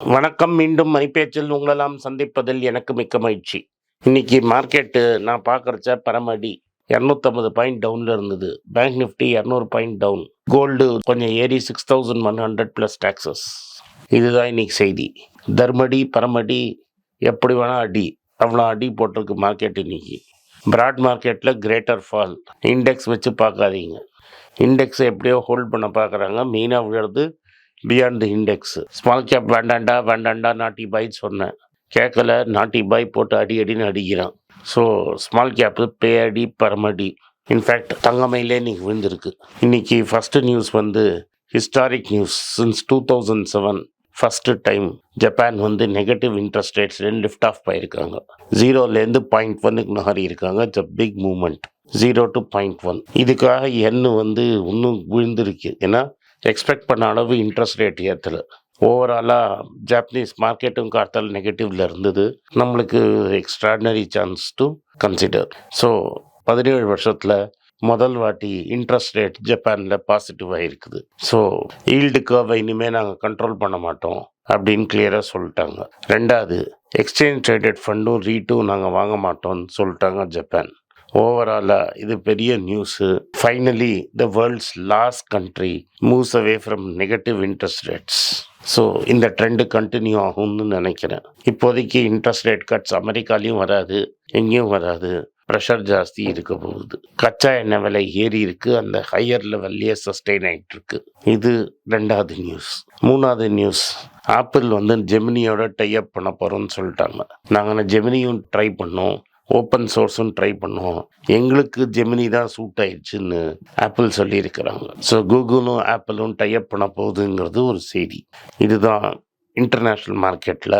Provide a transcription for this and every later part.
வணக்கம் மீண்டும் மணிப்பேச்சில் உங்களெல்லாம் சந்திப்பதில் எனக்கு மிக்க மகிழ்ச்சி. இன்னைக்கு மார்க்கெட்டு நான் பார்க்குறச்ச பரமடி இரநூத்தம்பது பாயிண்ட் டவுனில் இருந்தது. பேங்க் நிஃப்டி இரநூறு பாயிண்ட் டவுன். கோல்டு கொஞ்சம் ஏறி six thousand one hundred plus taxes இதுதான் இன்னைக்கு செய்தி. தர்மடி பரமடி எப்படி வேணால் அடி. அவ்வளோ அடி போட்டிருக்கு மார்க்கெட் இன்னைக்கு. பிராட் மார்க்கெட்டில் கிரேட்டர் ஃபால் இண்டெக்ஸ் வச்சு பார்க்காதீங்க. இண்டெக்ஸை எப்படியோ ஹோல்ட் பண்ண பார்க்குறாங்க. மெயினாக விழுறது beyond the index small cap வேண்டாண்டா வேண்டாண்டா நாட்டி பாய்ன்னு சொன்னேன். கேட்கல நாட்டி பாய் போட்டு அடி அடின்னு அடிக்கிறான். ஸோ ஸ்மால் கேப்பு பே அடி பரமடி இன்ஃபேக்ட் தங்கமையிலே இன்றைக்கி விழுந்திருக்கு. இன்றைக்கி ஃபஸ்ட்டு நியூஸ் வந்து historic news since two thousand seven first time Japan வந்து நெகட்டிவ் இன்ட்ரெஸ்ட் ரேட்ஸ்லேருந்து லிஃப்ட் ஆஃப் போயிருக்காங்க. ஜீரோலேருந்து பாயிண்ட் ஒன்னுக்கு நகரி இருக்காங்க. It's a big moment zero to point one இதுக்காக எண்ணு வந்து இன்னும் விழுந்திருக்கு. ஏன்னா எக்ஸ்பெக்ட் பண்ண அளவு இன்ட்ரெஸ்ட் ரேட் ஏற்றல ஓவராலாக ஜாப்பனீஸ் மார்க்கெட்டும் காத்தால் நெகட்டிவ்ல இருந்தது. நம்மளுக்கு extraordinary chance to consider so பதினேழு வருஷத்தில் முதல் வாட்டி இன்ட்ரெஸ்ட் ரேட் ஜப்பானில் பாசிட்டிவாக இருக்குது ஸோ ஈல்டு கர்வை இனிமேல் நாங்கள் கண்ட்ரோல் பண்ண மாட்டோம் அப்படின்னு கிளியராக சொல்லிட்டாங்க. ரெண்டாவது எக்ஸ்சேஞ்ச் ட்ரேடட் ஃபண்டும் ரீட்டும் நாங்கள் வாங்க மாட்டோம்னு சொல்லிட்டாங்க ஜப்பான் ஓவராலாக uh, இது பெரிய news finally the world's last country moves away from negative interest rates so இந்த ட்ரெண்டு கண்டினியூ ஆகும்னு நினைக்கிறேன். இப்போதைக்கு இன்ட்ரெஸ்ட் ரேட் கட்ஸ் அமெரிக்காலையும் வராது எங்கேயும் வராது. ப்ரெஷர் ஜாஸ்தி இருக்க போகுது. கச்சா எண்ணெய் விலை ஏறி இருக்கு. அந்த ஹையர் லெவல்லையே சஸ்டெயின் ஆகிட்டு இருக்கு. இது ரெண்டாவது நியூஸ் மூணாவது நியூஸ் ஆப்பிள் வந்து ஜெமினியோட டைப் பண்ண போகிறோம்னு சொல்லிட்டாங்க. நாங்கள் ஜெமினியும் ட்ரை பண்ணோம். ஓப்பன் சோர்ஸும் ட்ரை பண்ணோம் எங்களுக்கு ஜெமினி தான் சூட் ஆயிடுச்சுன்னு ஆப்பிள் சொல்லியிருக்கிறாங்க. ஸோ கூகுளும் ஆப்பிளும் டைப் பண்ண போகுதுங்கிறது ஒரு செய்தி. இதுதான் இன்டர்நேஷ்னல் மார்க்கெட்டில்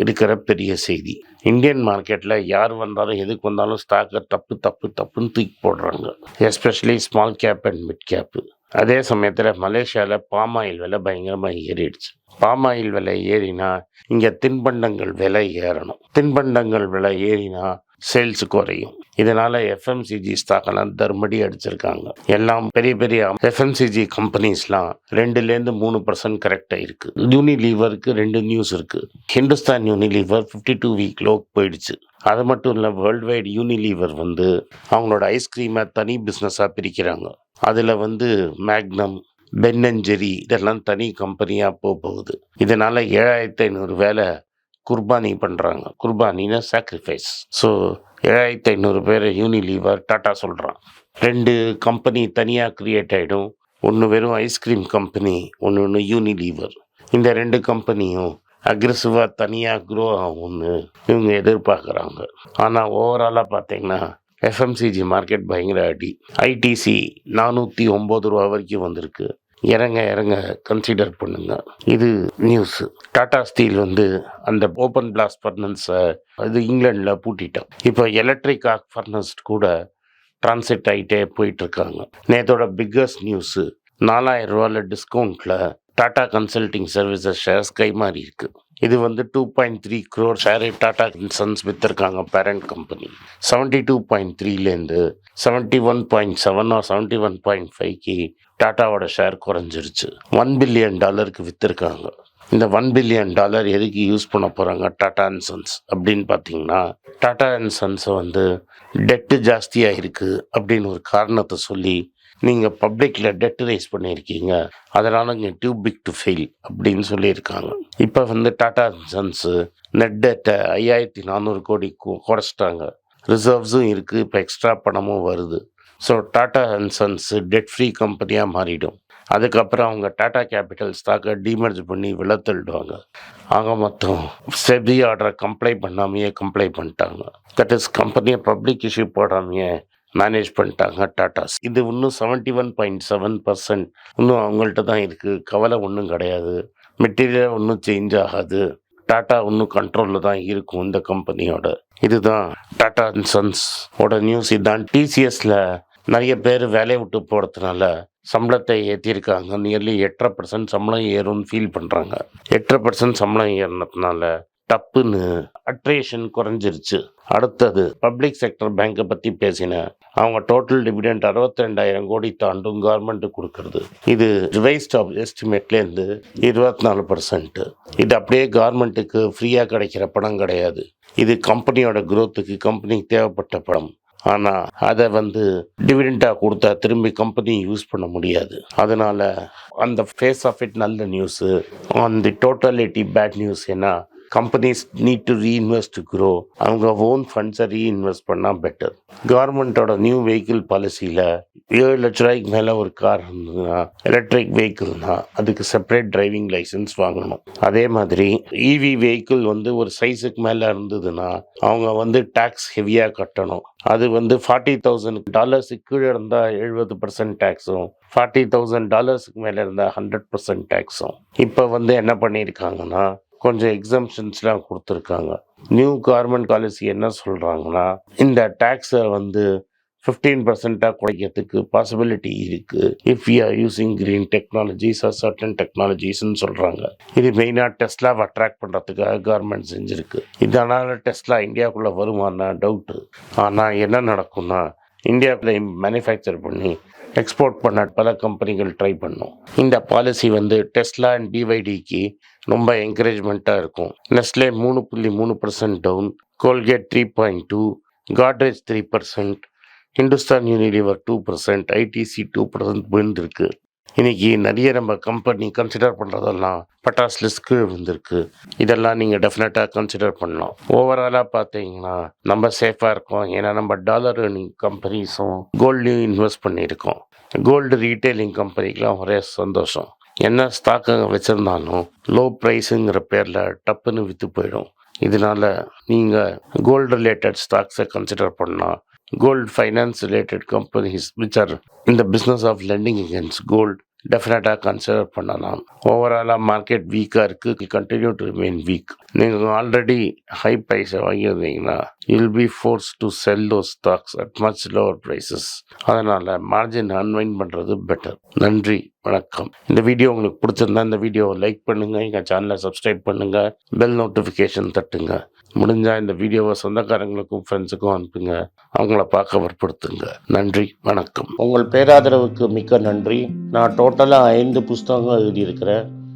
இருக்கிற பெரிய செய்தி. இந்தியன் மார்க்கெட்டில் யார் வந்தாலும் எதுக்கு வந்தாலும் ஸ்டாக்கை தப்பு தப்பு தப்புன்னு தூக்கி போடுறாங்க. Especially small cap and mid cap அதே சமயத்தில் மலேசியாவில் பாம் ஆயில் விலை பயங்கரமாக ஏறிடுச்சு. பாம் ஆயில் விலை ஏறினா இங்கே தின்பண்டங்கள் விலை ஏறணும். தின்பண்டங்கள் விலை ஏறினா சேல்ஸ் குறையும். இதனால எஃப்எம்சிஜி ஸ்டாக்கெல்லாம் தர்மடி அடிச்சிருக்காங்க. எல்லாம் பெரிய பெரிய எஃப்எம்சிஜி கம்பெனிஸ்லாம் ரெண்டுலேருந்து மூணு பர்சன்ட் கரெக்டாக இருக்குது யூனிலீவருக்கு ரெண்டு நியூஸ் இருக்குது Hindustan Unilever fifty two week low போயிடுச்சு. அது மட்டும் இல்லை வேர்ல்டு வைடு யூனிலீவர் வந்து அவங்களோட ஐஸ்கிரீமை தனி பிஸ்னஸாக பிரிக்கிறாங்க. அதில் வந்து மேக்னம் பென்னஞ்செரி இதெல்லாம் தனி கம்பெனியாக போக போகுது. இதனால் ஏழாயிரத்தி ஐநூறு வேலை குர்பானி பண்ணுறாங்க குர்பானின்னா சாக்ரிஃபைஸ் ஸோ ஏழாயிரத்தி ஐநூறு பேர் யூனிலீவர் டாட்டா சொல்கிறான் ரெண்டு கம்பெனி தனியாக க்ரியேட் ஆகிடும் ஒன்று வெறும் ஐஸ்கிரீம் கம்பெனி ஒன்று ஒன்று யூனிலீவர் இந்த ரெண்டு கம்பெனியும் அக்ரெசிவாக தனியாக க்ரோ ஆகும்னு இவங்க எதிர்பார்க்குறாங்க. ஆனால் ஓவராலாக பார்த்தீங்கன்னா எஃப்எம்சிஜி மார்க்கெட் பயங்கர அடி. ஐடிசி நானூற்றி ஒம்பது ரூபா வரைக்கும் வந்திருக்கு. இறங்க இறங்க கன்சிடர் பண்ணுங்க. இது நியூஸ் டாடா ஸ்டீல் வந்து அந்த ஓப்பன் பிளாஸ்ட் ஃபர்னன்ஸை இது இங்கிலாண்டில் பூட்டிட்டோம். இப்போ எலக்ட்ரிக் ஆக் ஃபர்னஸ் கூட டிரான்சிட் ஆகிட்டே போயிட்டுருக்காங்க நேற்றோட நேத்தோட பிக்கஸ்ட் நியூஸு நாலாயிரம் ரூபாயில் டிஸ்கவுண்ட்டில் டாடா கன்சல்டிங் சர்வீசஸ் ஷேர்ஸ் கைமாறி இருக்கு. இது வந்து டூ பாயிண்ட் த்ரீ க்ரோர் ஷேரை Tata sons வித்திருக்காங்க parent company seventy two point த்ரீலேருந்து seventy one point seven or seventy one point ஃபைவ்க்கு டாட்டாவோட ஷேர் குறைஞ்சிருச்சு. ஒன் பில்லியன் டாலருக்கு வித்திருக்காங்க. இந்த ஒன் பில்லியன் டாலர் எதுக்கு யூஸ் பண்ண போகிறாங்க டாடா அண்ட் சன்ஸ் அப்படின்னு பார்த்தீங்கன்னா டாடா அண்ட் சன்ஸை வந்து டெட்டு ஜாஸ்தியாக இருக்குது அப்படின்னு ஒரு காரணத்தை சொல்லி நீங்கள் பப்ளிக்கில் டெட் ரைஸ் பண்ணியிருக்கீங்க. அதனால் இங்கே டியூ பிக் டு ஃபெயில் அப்படின்னு சொல்லியிருக்காங்க. இப்போ வந்து டாடா சன்ஸு நெட் டெட்டை ஐயாயிரத்தி நானூறு கோடி குறைச்சிட்டாங்க. ரிசர்வ்ஸும் இருக்குது இப்போ எக்ஸ்ட்ரா பணமும் வருது. So Tata and Sons debt free கம்பெனியாக மாறிடும். அதுக்கப்புறம் அவங்க டாடா கேபிட்டல் ஸ்டாக்கை டிமர்ஜ் பண்ணி விலை தள்ளிடுவாங்க ஆக மொத்தம் செபி ஆர்டரை கம்ப்ளைண்ட் பண்ணாமையே கம்ப்ளைண்ட் பண்ணிட்டாங்க. தட் இஸ் கம்பெனியை பப்ளிக் இஷ்யூ போடாமையே மேனேஜ் பண்ணிட்டாங்க டாட்டாஸ். இது இன்னும் seventy one point seven percent இன்னும் அவங்கள்ட்ட தான் இருக்குது கவலை ஒன்றும் கிடையாது. மெட்டீரியல் ஒன்றும் சேஞ்ச் ஆகாது. டாட்டா இன்னும் கண்ட்ரோலில் தான் இருக்கும் இந்த கம்பெனியோட இதுதான் டாடா அண்ட் சன்ஸ் ஓட நியூஸ் இதுதான் டிசிஎஸில் நிறைய பேர் வேலையை விட்டு போகிறதுனால சம்பளத்தை ஏற்றிருக்காங்க நியர்லி எட்டரை பர்சன்ட் சம்பளம் ஏறும்னு ஃபீல் பண்ணுறாங்க எட்டரை பர்சன்ட் சம்பளம் ஏறினதுனால டப்புன்னு அட்ரேஷன் குறைஞ்சிருச்சு. அடுத்தது பப்ளிக் செக்டர் பேங்கை பற்றி பேசினேன் அவங்க டோட்டல் டிவிடெண்ட் அறுபத்தி ரெண்டாயிரம் கோடி தாண்டும் கவர்மெண்ட்டு கொடுக்கறது. இது ரிவைஸ்ட் ஆஃப் எஸ்டிமேட்லேருந்து இருபத்தி நாலு பர்சன்ட்டு இது அப்படியே கவர்மெண்ட்டுக்கு ஃப்ரீயாக கிடைக்கிற பணம் கிடையாது. இது கம்பெனியோட குரோத்துக்கு கம்பெனிக்கு தேவைப்பட்ட பணம். ஆனால் அதை வந்து டிவிடெண்டாக கொடுத்தா திரும்பி கம்பெனி யூஸ் பண்ண முடியாது. அதனால் அந்த ஃபேஸ் ஆஃப் இட் நல்ல news on the totality bad news ஏன்னா companies need to reinvest to grow அவங்க ஓன் ஃபண்ட்ஸை ரீஇன்வெஸ்ட் பண்ணால் பெட்டர் கவர்மெண்ட்டோட நியூ வெஹிக்கிள் பாலிசியில் ஏழு லட்ச ரூபாய்க்கு மேலே ஒரு கார் இருந்ததுன்னா எலக்ட்ரிக் வெஹிக்கிள்னா அதுக்கு செப்பரேட் டிரைவிங் லைசன்ஸ் வாங்கணும். அதே மாதிரி இவி வெஹிக்கிள் வந்து ஒரு சைஸுக்கு மேலே இருந்ததுன்னா அவங்க வந்து டேக்ஸ் ஹெவியாக கட்டணும். அது வந்து ஃபார்ட்டி தௌசண்ட் டாலர்ஸுக்கு கீழே இருந்தால் எழுபது பர்சன்ட் டேக்ஸும் ஃபார்ட்டி தௌசண்ட் டாலர்ஸுக்கு மேலே இருந்தால் ஹண்ட்ரட் பர்சன்ட் டேக்ஸும் இப்போ வந்து என்ன பண்ணியிருக்காங்கன்னா கொஞ்சம் எக்ஸம்ஷன்ஸ்லாம் கொடுத்துருக்காங்க. நியூ கார்மெண்ட் பாலிசி என்ன சொல்கிறாங்கன்னா இந்த டேக்ஸை வந்து ஃபிஃப்டீன் பர்சண்ட்டாக குறைக்கிறதுக்கு பாசிபிலிட்டி இருக்குது if you are using green technologies or certain டெக்னாலஜிஸ்ன்னு சொல்கிறாங்க இது மெயினாக டெஸ்லாவை அட்ராக்ட் பண்ணுறதுக்காக கவர்மெண்ட் செஞ்சுருக்கு. இதனால் டெஸ்லா இந்தியாவுக்குள்ளே வருமானா டவுட்டு ஆனால் என்ன நடக்கும்னா இந்தியாவில் மேனுஃபேக்சர் பண்ணி எக்ஸ்போர்ட் பண்ண பல கம்பெனிகள் ட்ரை பண்ணும். இந்த பாலிசி வந்து டெஸ்லா அண்ட் பிவைடிக்கு ரொம்ப என்கரேஜ்மெண்ட்டாக இருக்கும். நெஸ்லே மூணு புள்ளி மூணு percent down Colgate three point two Godrej three percent Hindustan Unilever two percent ITC two percent விழுந்திருக்கு. இன்றைக்கி நிறைய நம்ம கம்பெனி கன்சிடர் பண்ணுறதெல்லாம் பட்டாஸ் லிஸ்க்கு இருந்திருக்கு இதெல்லாம் நீங்கள் டெஃபினட்டாக கன்சிடர் பண்ணலாம். ஓவராலாக பார்த்தீங்கன்னா நம்ம சேஃபாக இருக்கோம். ஏன்னா நம்ம டாலர் ஏர்னிங் கம்பெனிஸும் கோல்டையும் இன்வெஸ்ட் பண்ணியிருக்கோம். கோல்டு ரீட்டைலிங் கம்பெனிக்கெலாம் ஒரே சந்தோஷம். என்ன ஸ்டாக் வச்சுருந்தாலும் லோ ப்ரைஸுங்கிற பேரில் டப்புன்னு விற்று போயிடும். இதனால நீங்கள் கோல்டு ரிலேட்டட் ஸ்டாக்ஸை கன்சிடர் பண்ணால் gold finance related companies which are இந்த business of lending against gold டெஃபினட்டாக கன்சிடர் பண்ணலாம். ஓவராலாக மார்க்கெட் வீக்காக இருக்குது கண்டினியூ டு ரிமைன் வீக் நீங்கள் ஆல்ரெடி ஹை ப்ரைஸை வாங்கியிருந்தீங்கன்னா will be force to sell those stocks at much lower prices அதனால் மார்ஜின் அன்வைன் பண்ணுறது பெட்டர் நன்றி. வணக்கம். இந்த வீடியோ உங்களுக்கு பிடிச்சிருந்தா இந்த வீடியோவை லைக் பண்ணுங்கள் எங்கள் சேனலை சப்ஸ்கிரைப் பண்ணுங்கள் பெல் நோட்டிஃபிகேஷன் தட்டுங்க. முடிஞ்சால் இந்த வீடியோவை சொந்தக்காரங்களுக்கும் ஃப்ரெண்ட்ஸுக்கும் அனுப்புங்க. அவங்கள பார்க்க வற்படுத்துங்க நன்றி வணக்கம். உங்கள் பேராதரவுக்கு மிக்க நன்றி. நான் டோட்டலாக ஐந்து புஸ்தகங்கள் எழுதியிருக்கிறேன்.